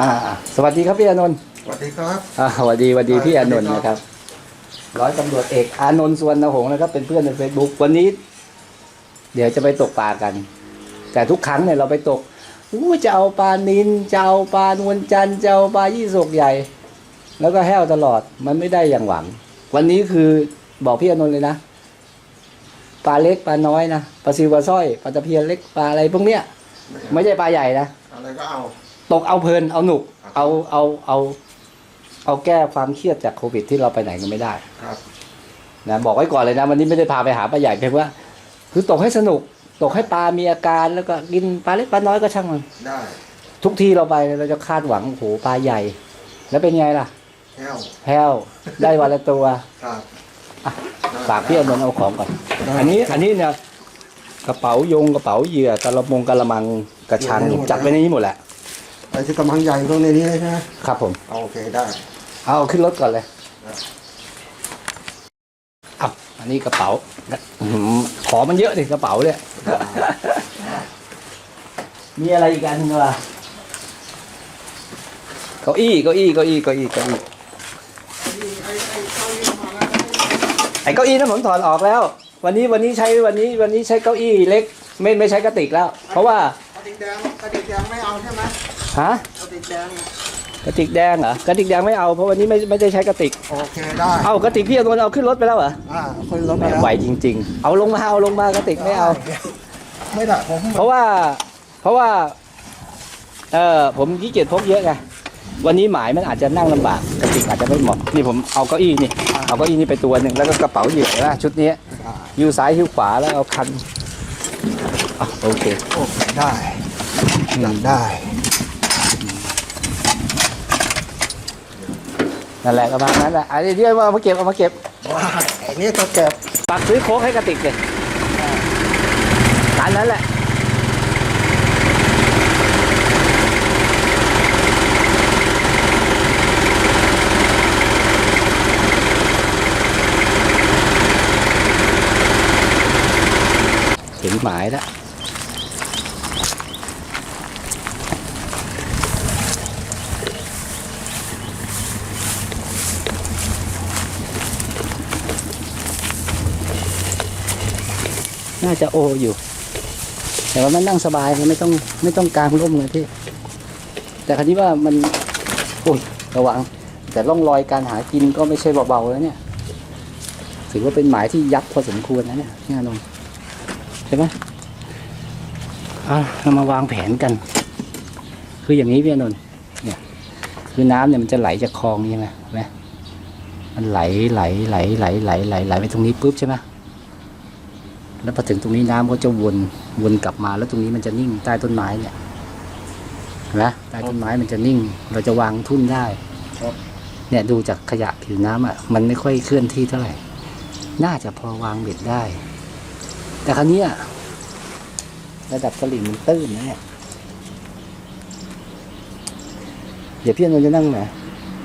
อ่า สวัสดีครับพี่อานนท์สวัสดีครับอ่าสวัสดีสวัสดีพี่อานนท์สวัสดีนะคครัรับบร้อยตำรวจเอกอานนท์สุวรรณหงษ์นะครับ เป็นเพื่อนในเฟซบุ๊กวันนี้ เดี๋ยวจะไปตกปลากัน แต่ทุกครั้งเนี่ยเราไปตกอู้จะเอาปลานินจะเอาปลานวลจันทร์จะเอาปลายี่สกใหญ่ แล้วก็แห้วตลอดมันไม่ได้อย่างหวัง วันนี้คือบอกพี่อานนท์เลยนะปลาเล็กปลาน้อยนะปลาซิวปลาสร้อยปลาตะเพียนเล็กปลาอะไรพวกเนี้ย ไม่ใช่ปลาใหญ่นะอะไรก็เอา ตกเอาเพลินเอาหนุกครับเอาเอาเอา เอาแก้ความเครียดจากโควิด ที่เราไปไหนกันไม่ได้ครับนะบอกไว้ก่อนเลยนะวันนี้ไม่ได้พาไปหาปลาใหญ่เพียงว่า คือตกให้สนุก ตกให้ปลามีอาการแล้วก็กินปลาเล็กปลาน้อยก็ช่างมันได้ ทุกทีเราไปเราจะคาดหวังโอ้โหปลาใหญ่ แล้วเป็นไงล่ะแห้วแพ้วได้วันละตัวครับอะฝากพี่อานนท์เอาของก่อน อันนี้อันนี้เนี่ยกระเป๋ายงกระเป๋าเหยื่อกระมงกระมังกระชังจัดไว้ในนี้หมดแหละ ไอ้ที่กำลังใหญ่ตรงในนี้เลยใช่ไหมครับผม เอาโอเคได้เอาขึ้นรถก่อนเลยครับเอาอันนี้กระเป๋าอื้อหือขอมันเยอะดิกระเป๋าเนี่ย มีอะไรอีกอันหนึงวะเก้าอี้เก้าอี้เก้าอี้เก้าอี้เก้าอี้ไอ้เก้าอี้นั้นผมถอดออกแล้ว วันนี้วันนี้ใช้วันนี้วันนี้ใช้เก้าอี้เล็ก ไม่ไม่ใช้กระติกแล้ว เพราะว่า กระติกแดงกระติกแดงไม่เอาใช่ไหม ฮะกระติกแดงกระติกแดงเหรอกระติกแดงไม่เอาเพราะวันนี้ไม่ไม่ได้ใช้กระติก โอเคได้เอากระติกพี่เอาเอาขึ้นรถไปแล้วเหรออ่าคนลบไปแล้วไหวจริง ๆ เอาลงมาเอาลงมากระติกไม่เอา ไม่ได้ผมเพราะว่า เพราะว่า เออผมขี้เกียจพกเยอะไงวันนี้หมายมันอาจจะนั่งลำบากกระติกอาจจะไม่เหมาะนี่ผมเอาเก้าอี้นี่เอาเก้าอี้นี่ไปตัวหนึ่งแล้วก็กระเป๋าเหยื่อนะชุดนี้อ่ายูซ้ายฮิ้วขวาแล้วเอาคันอะโอเคโอเคได้จัดได้ นั่นแหละประมาณนั้นแหละอันนี้เรียกว่าเอามาเก็บเอามาเก็บว้าไอ้นี่ก็เก็บปักซื้อโค้กให้กระติกเลยร้านนั้นแหละเห็นหมายแล้ว น่าจะโออยู่ แต่ว่ามันนั่งสบายมันไม่ต้องไม่ต้องกางร่มเลยพี่ แต่คราวนี้ว่ามันโอ้ยระวัง แต่ร่องรอยการหากินก็ไม่ใช่เบาๆแล้วเนี่ย ถือว่าเป็นหมายที่ยับพอสมควรนะเนี่ยพี่อานนท์ใช่ไหมอะเรามาวางแผนกัน คืออย่างนี้พี่อานนท์เนี่ย คือน้ำเนี่ยมันจะไหลจากคลองนี่ใช่ไหมไหมมันไหลไหลไหลไหลไหลไหลไหลไปตรงนี้ปุ๊บใช่ไหม แล้วพอถึงตรงนี้น้ำก็จะวนวนกลับมา แล้วตรงนี้มันจะนิ่งใต้ต้นไม้เนี่ยนไหมใต้ต้นไม้มันจะนิ่ง เราจะวางทุ่นได้เนี่ยดูจากขยะผิวน้ำอะมันไม่ค่อยเคลื่อนที่เท่าไหร่ น่าจะพอวางเบ็ดได้ แต่ครั้งนี้ระดับสลิงมันตื้นนะเนี่ยเดี๋ยวพี่อนุจะนั่งไหน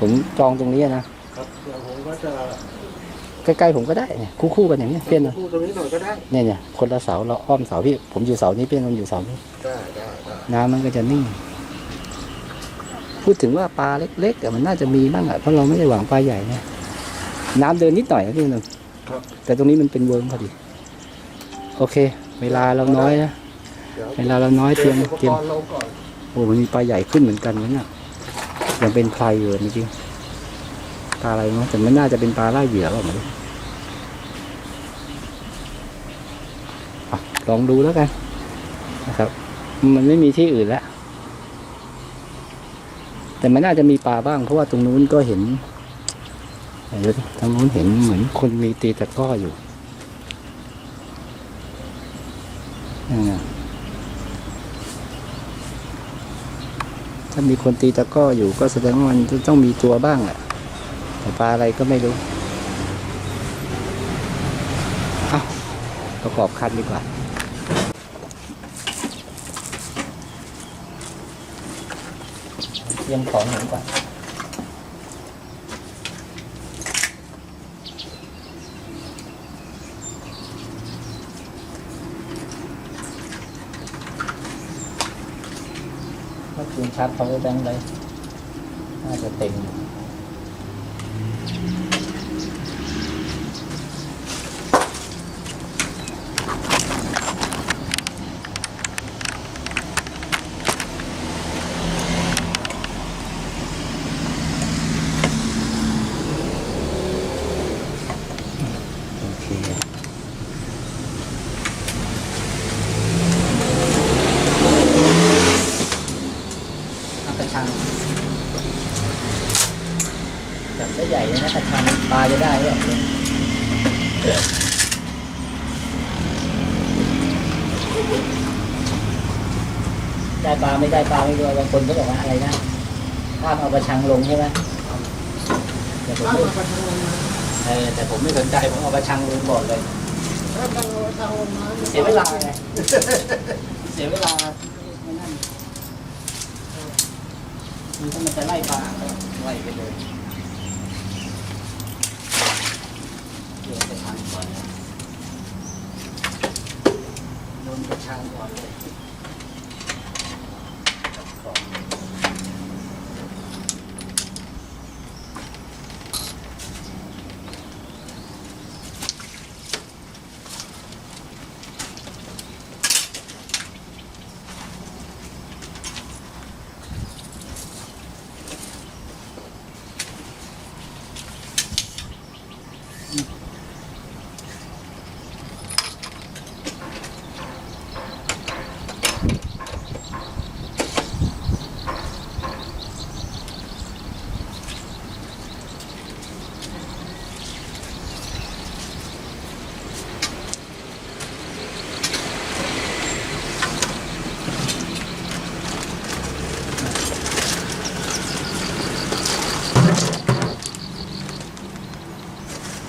ผมจองตรงนี้นะครับเดี๋ยวผมก็จะ ใกล้ๆผมก็ได้เนี่ยคู่ๆกันอย่างนี้ยพี่อนุพูดตรงนี้หน่อยก็ได้เนี่ยเนี่ยคนละเสาเราอ้อมเสาพี่ผมอยู่เสานี้พี่นนท์อยู่เสานี้ได้ได้ได้น้ำมันก็จะนิ่ง พูดถึงว่าปลาเล็กๆอะมันน่าจะมีบ้างอะเพราะเราไม่ได้หวังปลาใหญ่นะน้ำเดินนิดหน่อยนะพี่นนท์ครับแต่ตรงนี้มันเป็นเวิร์มพอดี โอเค เวลาเราน้อยนะเดี๋ยวเวลาเราน้อยเตรียมอุปเตรียกมรณ์ลงก่อนโอ้มันมีปลาใหญ่ขึ้นเหมือนกันนะเนี่ยยังเป็นพลายอยู่จริงๆ ปลาอะไรนะแต่ไม่น่าจะเป็นปลาล่าเหยื่อหรอกมันอะลองดูแล้วกันนะครับ มันไม่มีที่อื่นแล้ว แต่มันน่าจะมีปลาบ้าง เพราะว่าตรงนู้นก็เห็นเดี๋ยวทางนู้นเห็นเหมือนคนมีตีตะก้ออยู่ถ้ามีคนตีตะก้ออยู่ก็แสดงว่ามันต้องมีตัวบ้างแหละ ปลาอะไรก็ไม่รู้เอาประกอบคันดีกว่า เตรียมของหนึ่งก่อนเมื่อคืนชาร์จ power bank เลยน่าจะเต็มอยู่โอเค เอากระชังจับได้ใหญ่เลยนะกระชังปลาจะได้หรือเปล่า ได้ปลาไม่ได้ปลาไม่รู้บางคนก็บอกว่าอะไรนะห้ามเอากระชังลงใช่ไหมแต่ผมถ้าไม่เราไปทางลงมาเออแต่ผมไม่สนใจผมเอากระชังลงก่อนเลยถ้าทางเราทางลงมาเสียเวลาไงเสียเวลาไม่นั่นคือถ้ามันจะไล่ปลาก็ไล่ไปเลยโยนกระชังก่อนนะโยนกระชังก่อนเลยก่อน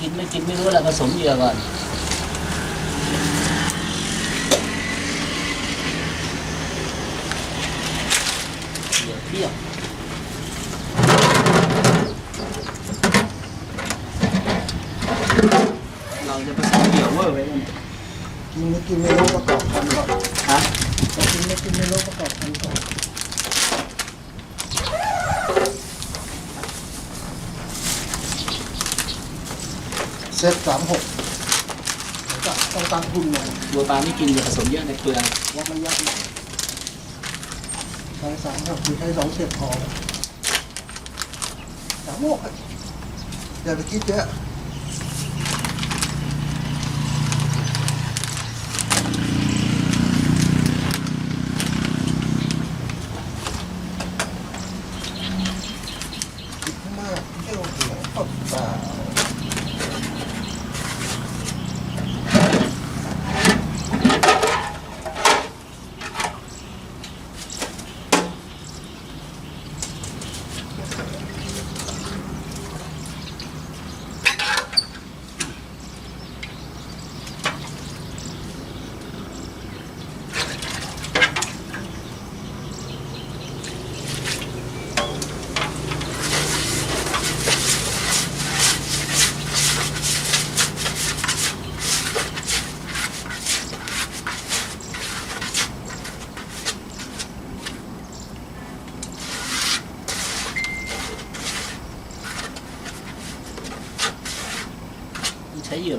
กินไม่กินไม่รู้แหละผ สมเหยื่อก่อน เหยื่อเที่ยวเราจะผสมเหยื่อเวอร์ไว้กันกินไม่กินไม่รู้ประกอบกันก่อนฮะกินไม่กินไม่รู้ประกอบกันก่อน เซตสามหกต้องตั้งทุนหน่อยบัวปลาไม่กินอย่าผสมเยอะในเปลืองว่ามันยากหน่อยใช้สามหกคือใช้สองเศษพอสามหกอะอย่าไปคิดเยอะคิดมากเที่ยวหัวตบตา ใช้เหยื่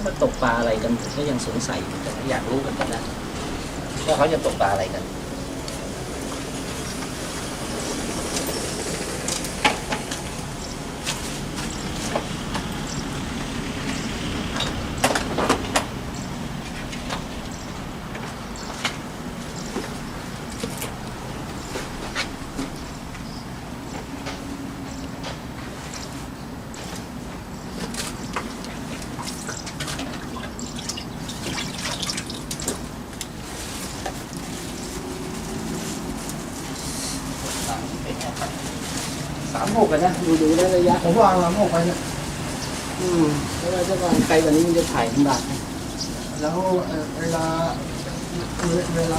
เขามาตกปลาอะไรกันก็ยังสงสัยแต่ก็อยากรู้กันนะว่าเขาจะตกปลาอะไรกันามหกกันนะดูดูได้ระยะ ผมวางลำออกไปเนี่ยอืมแล้วเราจะวางไกลกว่านี้มันจะถ่ายลำบากแล้วเอ่อเวลาเวลา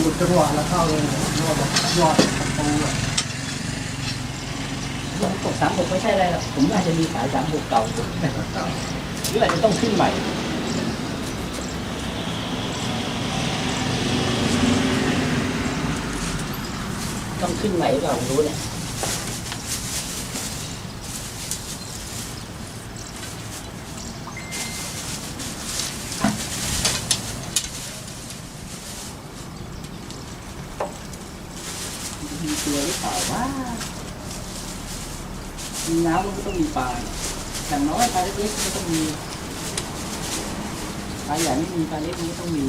หมุดจังหวะแล้วเข้าเลยยอดแบบยอดตรงเลยตกสามหกไม่ใช่อะไรหรอกผมน่าจะมีสายสามหกเก่าอยู่หรืออาจจะต้องขึ้นใหม่ ต้องขึ้นใหม่หรือเปล่าไม่รู้เนี่ยมีตัวหรือเปล่าว่า มีน้ำมันก็ต้องมีปลาอย่างน้อยปลาเล็กๆก็ต้องมีปลาใหญ่ไม่มีปลาเล็กนก็ต้องมี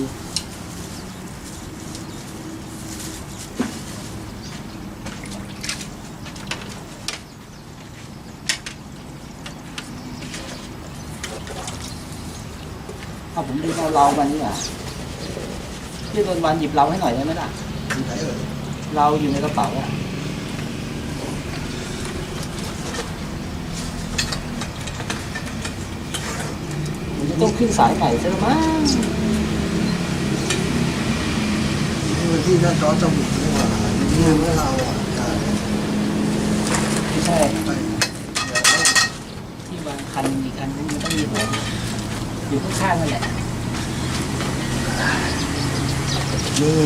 เอาผมดูเอาเรามันนี่อะพี่โดนวันหยิบเราให้หน่อยได้ไหมล่ะเราอยู่ในกระเป๋าอะผมจะต้อง ขึ้นสายใหม่ใช่ไหมมั้งนี่มันที่หน้าจอจมูกนี่หว่านี่ไม่เราอะใช่ไม่ใช่เดี๋ยวที่วางคันอีกอันนึงมันต้องมีหัวอยู่ข้างๆนั่นแหละนี่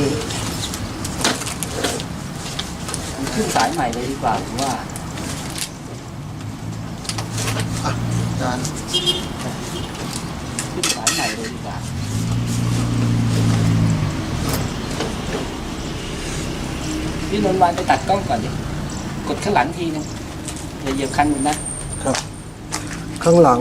ขึ้นสายใหม่เลยดีกว่าผมว่าจานขึ้นสาย ไหนเลยดีกว่าพี่นนท์วานไปตัดกล้องก่อนดิกดข้างหลังทีนึงอย่าเหยียบคันมันะข้างหลัง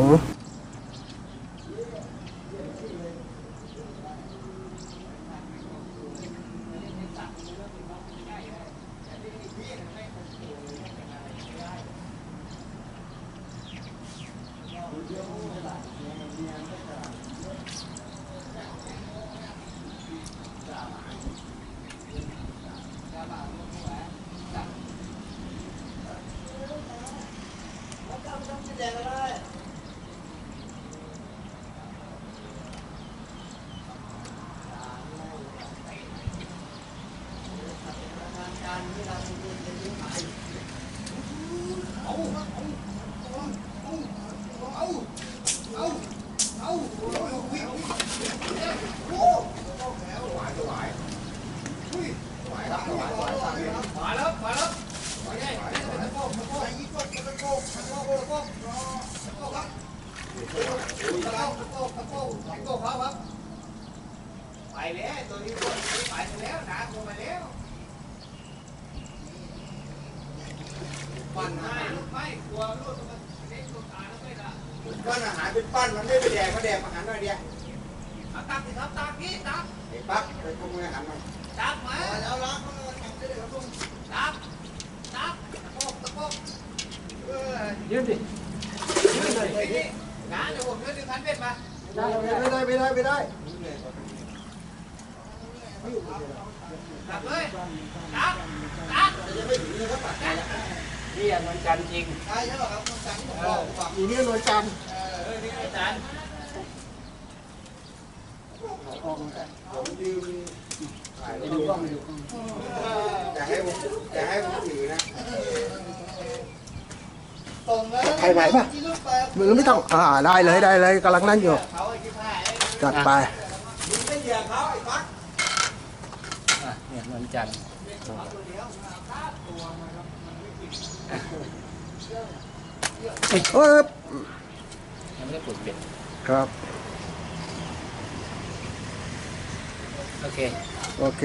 ไปแล้วตัวนี้ไปแล้วนะลงไปแล้ว ปั้นไม่กลัวลูกมันเล็กตัวตายแล้วไม่ละปั้นอาหารเป็นปั้นมันไม่ไปแดกก็แดกอาหารหน่อยเดียวตักสิครับตักพี่ตักไอ้ปั๊บไปพวกมึงอาหารมันตักมาเอาล้างมือทำได้เลยครับลุงตักตักตะโกกตะโกกเออยืดดิยืดเลยนี่นะเดี๋ยวผมยืดดึงคันเป็ดมาไม่ได้ไม่ได้ไม่ได้ตักเลยตักตักยังไม่ถึงเลยครับ นี่อันมันกันจริงใช่ใช่ป่ะครับจานที่ผมบอกฝากอยู่นี่นวลจันทร์เออนี่อาจารย์ผมยืมไปดูกล้องไปดูกล้องจะให้ผมจะให้ผมถือนะใครไหวปะมือไม่ต้องอ่าได้เลยได้เลยกำลังนั่นอยู่จัดไปไม่เหยียบเขาไอ้ฟักอะเนี่ยนวลจันทร์ เอ๊บยังไม่ได้ปลูกเบ็ดครับ โอเค โอเค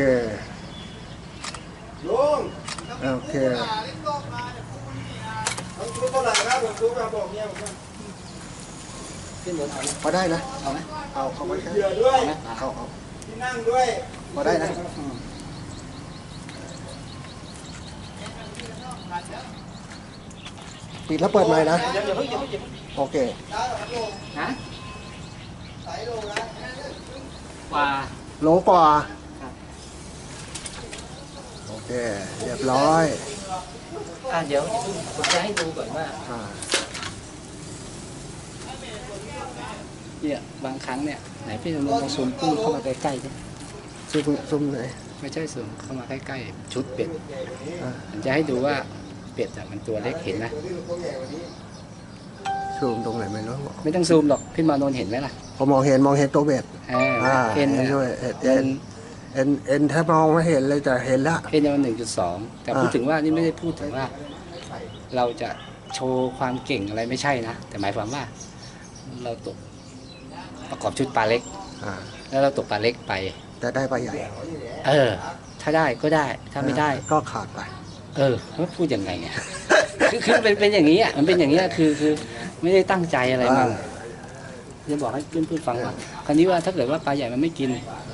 ลุงโอเคต้องซื้อเท่าไหร่ครับผมซื้อมาบอกเนี่ยผมว่าขึ้นบนเอาไหมพอได้นะ เอาไหมเอาเอาไว้แค่เหยื่อด้วยเอาไหมเอาเอาที่นั่งด้วยพอได้นะอืม ปิดแล้วเปิดใหม่นะ เดี๋ยวเดี๋ยวเพิ่งเดี๋ยวเพิ่งเดี๋ยวเพิ่งโอเค ฮะกว่าโลกว่าครับโอเค เรียบร้อยอะเดี๋ยวผมจะให้ดูก่อนว่าอ่าเนี่ยบางครั้งเนี่ยไหนพี่ลองซูมกุ้งเข้ามาใกล้ๆดิซุ่มซุ่มไหนไม่ใช่ซูมเข้ามาใกล้ๆชุดเป็ดอ่า ผมจะให้ดูว่า เป็ดอะมันตัวเล็กเห็นไหมซูมตรงไหนไม่รู้ไม่ต้องซูมหรอกพี่มานนท์เห็นไหมล่ะพอมองเห็นมองเห็นตัวเบ็ดอ่าอ่าเอ็นเห็นนะด้วยเอ็นเอ็เอ็นนเอ็นเอ็นแทบมองไม่เห็นเลยแต่เห็นละเอ็นเนี่ยมันหนึ่งจุดสองแต่พูดอ่าถึงว่านี่ไม่ได้พูดถึงว่า เราจะโชว์ความเก่งอะไรไม่ใช่นะ แต่หมายความว่าเราตกประกอบชุดปลาเล็กอ่าแล้วเราตกปลาเล็กไป แต่ได้ปลาใหญ่ เออ ถ้าได้ก็ได้ถ้าไม่ได้ก็ขาดไป เออเขาพูดยังไงเนี่ยคือคือเป็นเป็นอย่างนี้อะมันเป็นอย่างนี้ยคือคือไม่ได้ตั้งใจอะไรมันอ่าจะบอกให้เพื่อนๆฟังว่าคราวนี้ว่าถ้าเกิดว่าปลาใหญ่มันไม่กิน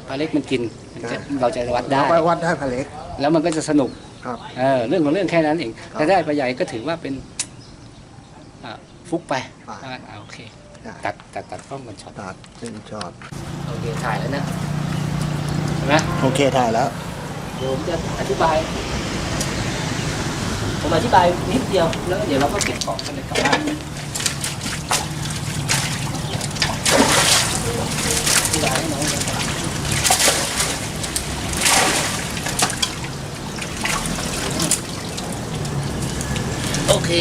ปลาเล็กมันกินมันจะเราจะวัดได้เราไปวัดได้ปลาเล็ก แล้วมันก็จะสนุกครับเออเรื่องของเรื่องแค่นั้นเองถ้าได้ปลาใหญ่ก็ถือว่าเป็นอะฟุกไปอ่าอ่าโอเคได้ตัดตัดตัดกล้องก่อนช็อตตัดเป็นช็อตโอเคถ่ายแล้วนะเห็นไหมโอเคถ่ายแล้วเดี๋ยวผมจะอธิบาย ผมอธิบายนิดเดียวแล้วเดี๋ยวเราก็เก็บของกันเลยกลับบ้านอธิบายให้น้องฟังโอเค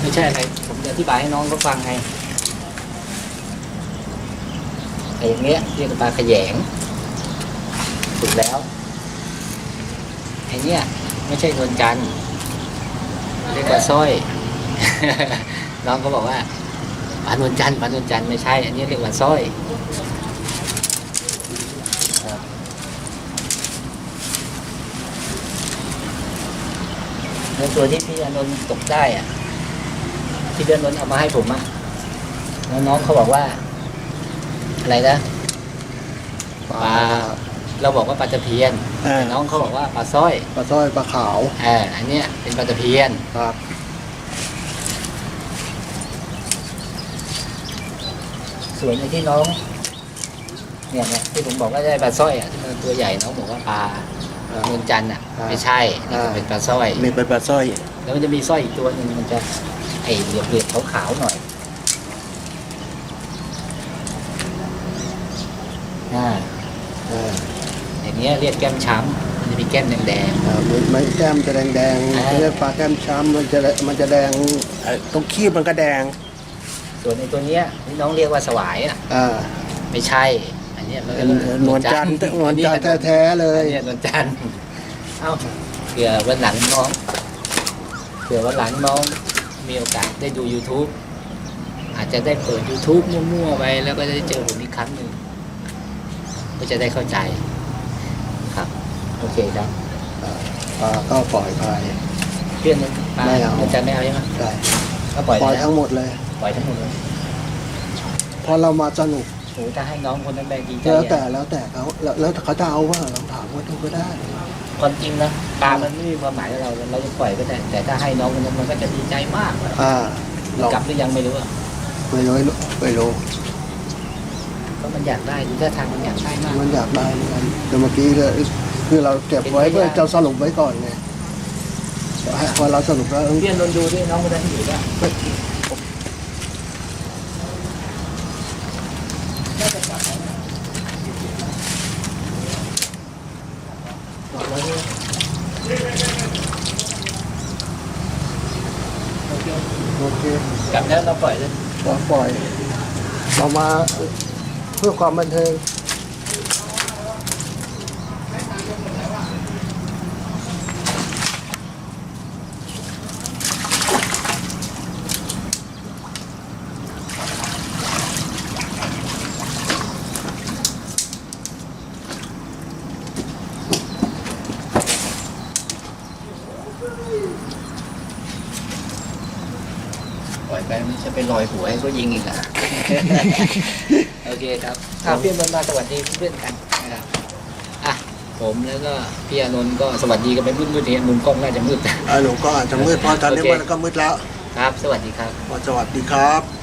ไม่ใช่อะไร ผมจะอธิบายให้น้องเขาฟังไงไอ้อย่างเงี้ยเรียกว่าปลาขยงสุดแล้วไอ้เนี่ย ไม่ใช่นวลจันทร์เรียกว่าสร้อย น้องก็บอกว่าปานวลจันทร์ปานวลจันทร์ไม่ใช่ อันนี้เรียกว่าสร้อยครับแล้วตัวที่พี่อนนท์ตกได้อะ ที่พี่อานนท์เอามาให้ผมอะแล้วน้องเขาบอกว่า อะไรนะปลา เราบอกว่าปลาตะเพียนอ่า แต่น้องเขาบอกว่าปลาสร้อยปลาสร้อยปลาขาวอ่าอันเนี้ยเป็นปลาตะเพียน ครับ ส่วนไอ้ที่น้องเนี่ยเนี่ยที่ผมบอกว่าได้ปลาสร้อยอะที่มันตัวใหญ่น้องบอกว่าปลาอ่าเงินจันทร์อะอ่าไม่ใช่นี่ก็อ่า เป็นปลาสร้อยมีเป็นปลาสร้อยแล้วมันจะมีสร้อยอีกตัวหนึ่งมันจะไอ้เหลือบเหลือบขาวๆหน่อยอ่า อ่า อย่างเงี้ยเรียกแก้มช้ำมันจะมีแก้มแดงอ่ามันมันแก้มจะแดงแดงๆอ่าเรียกปลาแก้มช้ำมันจะมันจะแดงเอ่อตรงคีบมันก็แดงๆส่วนไอ้ตัวเนี้ยที่น้องเรียกว่าสวายอะอ่าไม่ใช่ อันเนี้ยมันเป็นนวลจันทร์นวลจันทร์แท้ๆเลยอันเนี้ยนวลจันทร์เอ้าเผื่อวันหลังน้องเผื่อวันหลังน้องมีโอกาสได้ดู YouTube อาจจะได้เปิด YouTube มั่วๆไปแล้วก็ได้เจอผมอีกครั้งหนึ่งก็จะได้เข้าใจครับโอ เคครับปลาก็ปล่อยไป เพื่อนนั้นปลาไม่เอานวลจันทร์ไม่เอาใช่ไหมได้ก็ปล่อยปล่อยแล้วทั้งหมดเลย ปล่อยทั้งหมดเลยพอเรามาสนุกโอ้ถ้าให้น้องคนนั้นไปดีใจแล้วอะแต่แล้วแต่เขาแล้วแล้วเขาจะเอาว่าเราถามว่าดูก็ได้ ความจริงนะปลามันไม่มีความหมายกับเราเราจะปล่อยก็ได้แต่ถ้าให้น้องคนนั้นมันก็จะดีใจมากอ่าเรากลับหรือยังไม่รู้อะไม่รู้ไม่รู้ก็มันอยากได้ดูท่าทางมันอยากได้มากมันอยากได้เหมือนกันแต่เมื่อกี้เลย คือเราเก็บไว้เพื่อจะสรุปไว้ก่อนไงพอเราสรุปแล้วเพื่อนโดนดูด้วยน้องคนนั้นอยู่ด้วยโอเคกลับแล้วเราปล่อยเลยเราปล่อยเรามาเพื่อความบันเทิง ปล่อยไปมันจะไป ลอยหัวให้ก็ยิงอีกอะ โอเคครับครับพี่อนมาสวัสดีเพื่อนกันนะครับอะผมแล้วก็พี่อานนท์ก็สวัสดีกันไปมืดๆเห็นมุมกล้องน่าจะมืดอ่าหนูก็อาจจะมืดเพราะตอนนี้มันก็มืดแล้ว ครับ สวัสดีครับ สวัสดีครับ